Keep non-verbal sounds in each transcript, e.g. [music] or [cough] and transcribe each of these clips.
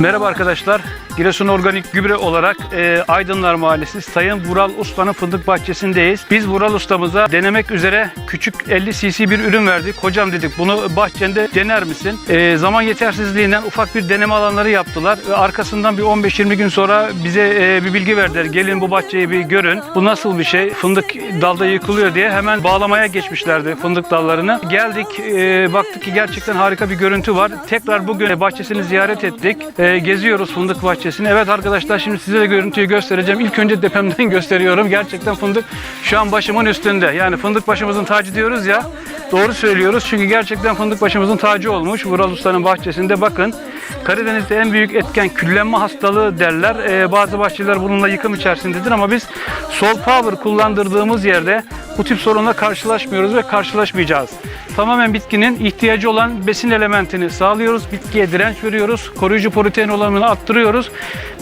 Merhaba arkadaşlar. Giresun Organik Gübre olarak e, Aydınlar Mahallesi Sayın Vural Usta'nın fındık bahçesindeyiz. Biz Vural Ustamıza denemek üzere küçük 50 cc bir ürün verdik. Hocam dedik bunu bahçende dener misin? E, zaman yetersizliğinden ufak bir deneme alanları yaptılar. Ve arkasından bir 15-20 gün sonra bize e, bir bilgi verdiler. Gelin bu bahçeyi bir görün. Bu nasıl bir şey? Fındık dalda yıkılıyor diye hemen bağlamaya geçmişlerdi fındık dallarını. Geldik e, baktık ki gerçekten harika bir görüntü var. Tekrar bugün bahçesini ziyaret ettik. E, geziyoruz fındık bahçesini. Evet arkadaşlar şimdi size de görüntüyü göstereceğim. İlk önce tepemden [laughs] gösteriyorum. Gerçekten fındık şu an başımın üstünde. Yani fındık başımızın tacı diyoruz ya. Doğru söylüyoruz. Çünkü gerçekten fındık başımızın tacı olmuş. Vural Usta'nın bahçesinde bakın. Karadeniz'de en büyük etken küllenme hastalığı derler. Ee, bazı bahçeler bununla yıkım içerisindedir ama biz Sol Power kullandırdığımız yerde bu tip sorunla karşılaşmıyoruz ve karşılaşmayacağız. Tamamen bitkinin ihtiyacı olan besin elementini sağlıyoruz. Bitkiye direnç veriyoruz. Koruyucu protein olanını arttırıyoruz.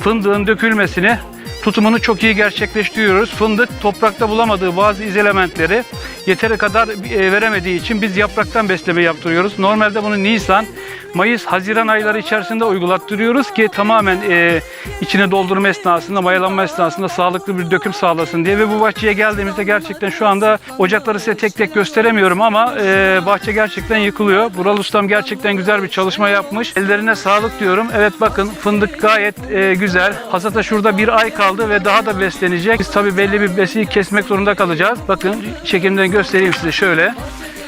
Fındığın dökülmesini tutumunu çok iyi gerçekleştiriyoruz. Fındık toprakta bulamadığı bazı iz elementleri yeteri kadar e, veremediği için biz yapraktan besleme yaptırıyoruz. Normalde bunu Nisan, Mayıs, Haziran ayları içerisinde uygulattırıyoruz ki tamamen e, içine doldurma esnasında, mayalanma esnasında sağlıklı bir döküm sağlasın diye ve bu bahçeye geldiğimizde gerçekten şu anda ocakları size tek tek gösteremiyorum ama e, bahçe gerçekten yıkılıyor. Bural Ustam gerçekten güzel bir çalışma yapmış. Ellerine sağlık diyorum. Evet bakın fındık gayet e, güzel. Hasata şurada bir ay kaldı ve daha da beslenecek. Biz tabii belli bir besiyi kesmek zorunda kalacağız. Bakın çekimden göstereyim size şöyle.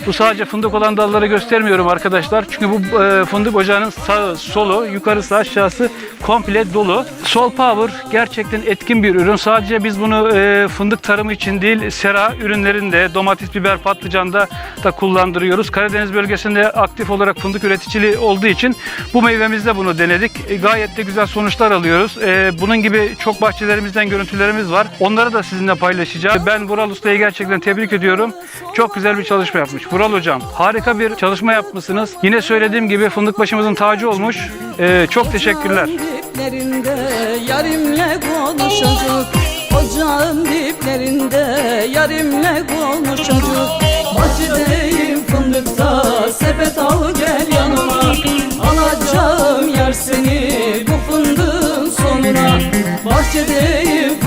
Bu sadece fındık olan dalları göstermiyorum arkadaşlar. Çünkü bu e, fındık ocağının sağı, solu, yukarısı, aşağısı komple dolu. Sol Power gerçekten etkin bir ürün. Sadece biz bunu e, fındık tarımı için değil, sera ürünlerinde, domates, biber, patlıcanda da kullandırıyoruz. Karadeniz bölgesinde aktif olarak fındık üreticiliği olduğu için bu meyvemizde bunu denedik. E, gayet de güzel sonuçlar alıyoruz. E, bunun gibi çok bahçelerimizden görüntülerimiz var. Onları da sizinle paylaşacağım. Ben Vural Usta'yı gerçekten tebrik ediyorum. Çok güzel bir çalışma yapmış. Vural Hocam harika bir çalışma yapmışsınız. Yine söylediğim gibi fındık başımızın tacı olmuş. E, çok teşekkürler. yarimle konuşacak Ocağın diplerinde yarimle konuşacak Bahçedeyim fındıkta sepet al gel yanıma Alacağım yer seni bu fındığın sonuna Bahçedeyim